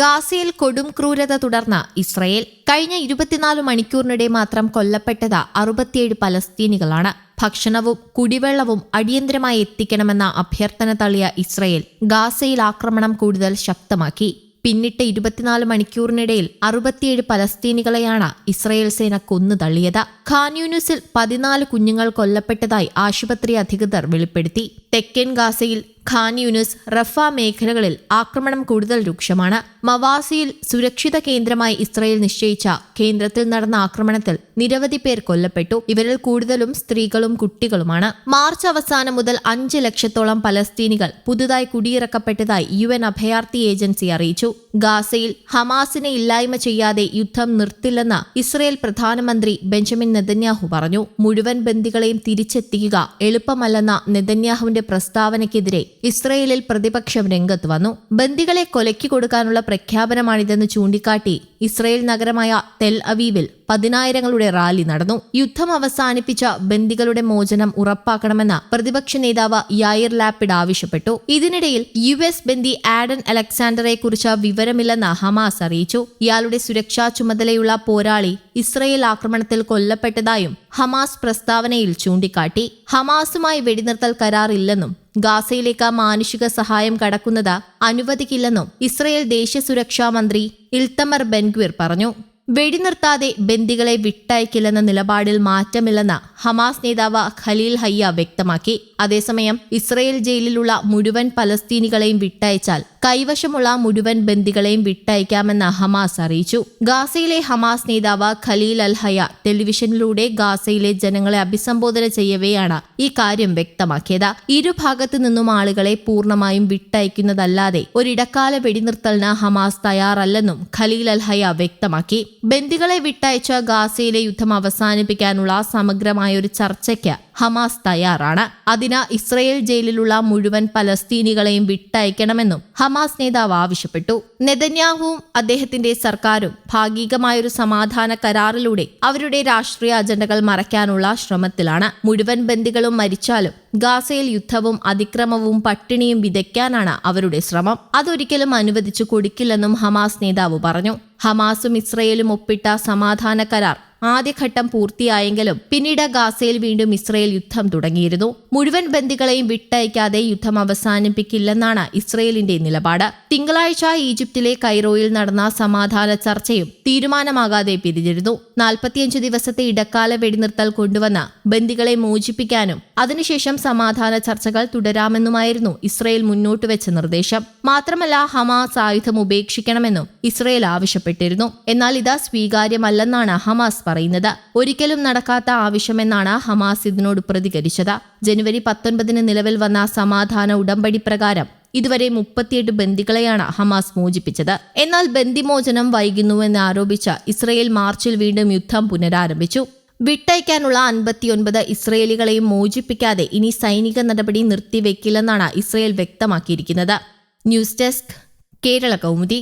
ഗാസയിൽ കൊടും ക്രൂരത തുടർന്ന ഇസ്രയേൽ കഴിഞ്ഞ ഇരുപത്തിനാല് മണിക്കൂറിനിടെ മാത്രം കൊല്ലപ്പെട്ടത് അറുപത്തിയേഴ് പലസ്തീനികളാണ്. ഭക്ഷണവും കുടിവെള്ളവും അടിയന്തരമായി എത്തിക്കണമെന്ന അഭ്യർത്ഥന തള്ളിയ ഇസ്രയേൽ ഗാസയിൽ ആക്രമണം കൂടുതൽ ശക്തമാക്കി. പിന്നിട്ട ഇരുപത്തിനാല് മണിക്കൂറിനിടയിൽ അറുപത്തിയേഴ് പലസ്തീനികളെയാണ് ഇസ്രയേൽ സേന കൊന്നു തള്ളിയത്. ഖാൻ യൂനിസിൽ പതിനാല് കുഞ്ഞുങ്ങൾ കൊല്ലപ്പെട്ടതായി ആശുപത്രി അധികൃതർ വെളിപ്പെടുത്തി. തെക്കൻ ഗാസയിൽ ഖാൻ യൂനിസ് റഫ മേഖലകളിൽ ആക്രമണം കൂടുതൽ രൂക്ഷമാണ്. മവാസിയിൽ സുരക്ഷിത കേന്ദ്രമായി ഇസ്രയേൽ നിശ്ചയിച്ച കേന്ദ്രത്തിൽ നടന്ന ആക്രമണത്തിൽ നിരവധി പേർ കൊല്ലപ്പെട്ടു. ഇവരിൽ കൂടുതലും സ്ത്രീകളും കുട്ടികളുമാണ്. മാർച്ച് അവസാനം മുതൽ അഞ്ച് ലക്ഷത്തോളം പലസ്തീനികൾ പുതുതായി കുടിയിറക്കപ്പെട്ടതായി യു എൻ അഭയാർത്ഥി ഏജൻസി അറിയിച്ചു. ഗാസയിൽ ഹമാസിനെ ഇല്ലായ്മ ചെയ്യാതെ യുദ്ധം നിർത്തില്ലെന്ന് ഇസ്രയേൽ പ്രധാനമന്ത്രി ബെഞ്ചമിൻ നെതന്യാഹു പറഞ്ഞു. മുഴുവൻ ബന്ദികളെയും തിരിച്ചെത്തിക്കുക എളുപ്പമല്ലെന്ന നെതന്യാഹുവിന്റെ പ്രസ്താവനയ്ക്കെതിരെ ഇസ്രയേലിൽ പ്രതിപക്ഷം രംഗത്ത് വന്നു. ബന്ദികളെ കൊലയ്ക്ക് കൊടുക്കാനുള്ള പ്രഖ്യാപനമാണിതെന്ന് ചൂണ്ടിക്കാട്ടി ഇസ്രയേൽ നഗരമായ തെൽ അവീവിൽ പതിനായിരങ്ങളുടെ റാലി നടന്നു. യുദ്ധം അവസാനിപ്പിച്ച ബന്ദികളുടെ മോചനം ഉറപ്പാക്കണമെന്ന് പ്രതിപക്ഷ നേതാവ് യായിർ ലാപ്പിഡ് ആവശ്യപ്പെട്ടു. ഇതിനിടയിൽ യു എസ് ബന്ദി ആഡൻ അലക്സാണ്ടറെ കുറിച്ച് വിവരമില്ലെന്ന് ഹമാസ് അറിയിച്ചു. ഇയാളുടെ സുരക്ഷാ ചുമതലയുള്ള പോരാളി ഇസ്രയേൽ ആക്രമണത്തിൽ കൊല്ലപ്പെട്ടതായും ഹമാസ് പ്രസ്താവനയിൽ ചൂണ്ടിക്കാട്ടി. ഹമാസുമായി വെടിനിർത്തൽ കരാറില്ലെന്നും ഗാസയിലേക്ക് മാനുഷിക സഹായം കടക്കുന്നത് അനുവദിക്കില്ലെന്നും ഇസ്രയേൽ ദേശീയ സുരക്ഷാ മന്ത്രി ഇൽത്തമർ ബെൻഗ്വിർ പറഞ്ഞു. വെടിനിർത്താതെ ബന്ദികളെ വിട്ടയക്കില്ലെന്ന നിലപാടിൽ മാറ്റമില്ലെന്ന് ഹമാസ് നേതാവ് ഖലീൽ ഹയ്യ വ്യക്തമാക്കി. അതേസമയം ഇസ്രയേൽ ജയിലിലുള്ള മുഴുവൻ പലസ്തീനികളെയും വിട്ടയച്ചാൽ കൈവശമുള്ള മുഴുവൻ ബന്ദികളെയും വിട്ടയക്കാമെന്ന് ഹമാസ് അറിയിച്ചു. ഗാസയിലെ ഹമാസ് നേതാവ് ഖലീൽ അൽ ഹയ ടെലിവിഷനിലൂടെ ഗാസയിലെ ജനങ്ങളെ അഭിസംബോധന ചെയ്യവെയാണ് ഈ കാര്യം വ്യക്തമാക്കിയത്. ഇരുഭാഗത്തു നിന്നും ആളുകളെ പൂർണമായും വിട്ടയക്കുന്നതല്ലാതെ ഒരിടക്കാല വെടിനിർത്തലിന് ഹമാസ് തയ്യാറല്ലെന്നും ഖലീൽ അൽ ഹയ വ്യക്തമാക്കി. ബന്ദികളെ വിട്ടയച്ച ഗാസയിലെ യുദ്ധം അവസാനിപ്പിക്കാനുള്ള സമഗ്രമായ ഒരു ചർച്ചയ്ക്ക് ഹമാസ് തയ്യാറാണ്. അതിന് ഇസ്രയേൽ ജയിലിലുള്ള മുഴുവൻ പലസ്തീനികളെയും വിട്ടയക്കണമെന്നും ഹമാസ് നേതാവ് ആവശ്യപ്പെട്ടു. നെതന്യാഹുവും അദ്ദേഹത്തിന്റെ സർക്കാരും ഭാഗികമായൊരു സമാധാന കരാറിലൂടെ അവരുടെ രാഷ്ട്രീയ അജണ്ടകൾ മറയ്ക്കാനുള്ള ശ്രമത്തിലാണ്. മുഴുവൻ ബന്ദികളും മരിച്ചാലും ഗാസയിൽ യുദ്ധവും അതിക്രമവും പട്ടിണിയും വിതയ്ക്കാനാണ് അവരുടെ ശ്രമം. അതൊരിക്കലും അനുവദിച്ചു കൊടുക്കില്ലെന്നും ഹമാസ് നേതാവ് പറഞ്ഞു. ഹമാസും ഇസ്രയേലും ഒപ്പിട്ട സമാധാന കരാർ ആദ്യഘട്ടം പൂർത്തിയായെങ്കിലും പിന്നീട് ഗാസയിൽ വീണ്ടും ഇസ്രയേൽ യുദ്ധം തുടങ്ങിയിരുന്നു. മുഴുവൻ ബന്ദികളെയും വിട്ടയക്കാതെ യുദ്ധം അവസാനിപ്പിക്കില്ലെന്നാണ് ഇസ്രയേലിന്റെ നിലപാട്. തിങ്കളാഴ്ച ഈജിപ്തിലെ കൈറോയിൽ നടന്ന സമാധാന ചർച്ചയും തീരുമാനമാകാതെ പിരിഞ്ഞിരുന്നു. നാൽപ്പത്തിയഞ്ച് ദിവസത്തെ ഇടക്കാല വെടിനിർത്തൽ കൊണ്ടുവന്ന് ബന്ദികളെ മോചിപ്പിക്കാനും അതിനുശേഷം സമാധാന ചർച്ചകൾ തുടരാമെന്നുമായിരുന്നു ഇസ്രയേൽ മുന്നോട്ട് വെച്ച നിർദ്ദേശം. മാത്രമല്ല ഹമാസ് ആയുധം ഉപേക്ഷിക്കണമെന്നും ഇസ്രയേൽ ആവശ്യപ്പെട്ടിരുന്നു. എന്നാൽ ഇത് സ്വീകാര്യമല്ലെന്നാണ് ഹമാസ് പറയുന്നത്. ഒരിക്കലും നടക്കാത്ത ആവശ്യമെന്നാണ് ഹമാസ് ഇതിനോട് പ്രതികരിച്ചത്. ജനുവരി പത്തൊൻപതിന് നിലവിൽ വന്ന സമാധാന ഉടമ്പടി പ്രകാരം ഇതുവരെ മുപ്പത്തിയെട്ട് ബന്ദികളെയാണ് ഹമാസ് മോചിപ്പിച്ചത്. എന്നാൽ ബന്ദിമോചനം വൈകുന്നുവെന്ന് ആരോപിച്ച ഇസ്രയേൽ മാർച്ചിൽ വീണ്ടും യുദ്ധം പുനരാരംഭിച്ചു. വിട്ടയക്കാനുള്ള അൻപത്തിയൊൻപത് ഇസ്രയേലികളെയും മോചിപ്പിക്കാതെ ഇനി സൈനിക നടപടി നിർത്തിവെക്കില്ലെന്നാണ് ഇസ്രയേൽ വ്യക്തമാക്കിയിരിക്കുന്നത്. News desk Kerala Kaumudi.